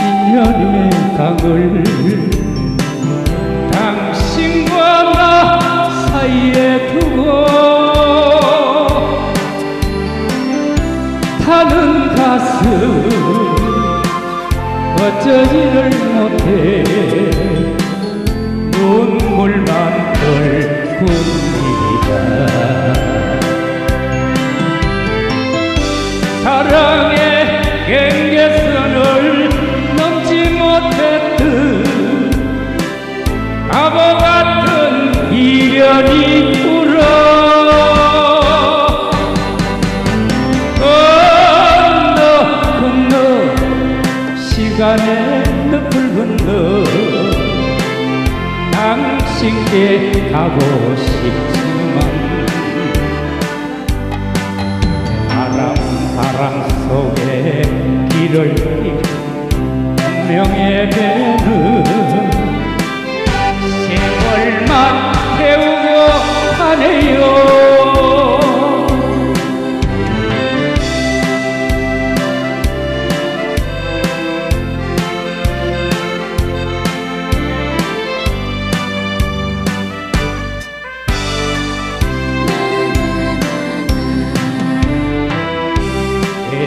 인연의 강을 당신과 나 사이에 두고 타는 가슴 어쩌지를 못해 눈물만 덜굽니다. 사랑 시간의 늪을 건너 당신께 가고 싶지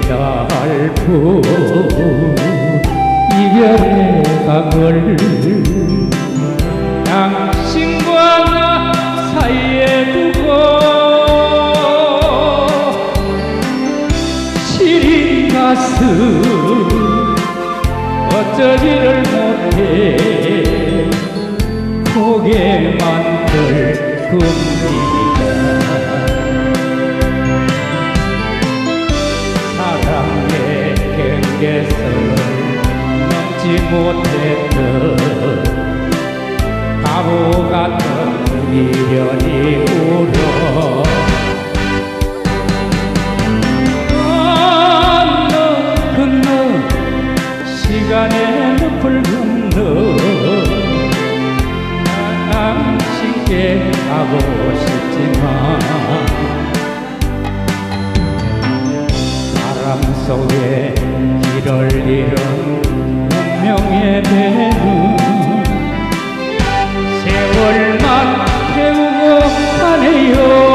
배달부 이별의 강을 당신과 나 사이에 두고 시린 가슴 어쩌지를 못해 고개만 들굽 경계선을 넘지 못했던 바보 같은 미련이 울어 건너 건너 시간의 늪을 건너 난 당신께 가고 싶지만 속에 떨리는 운명의 배는 세월만 태우고 가네요.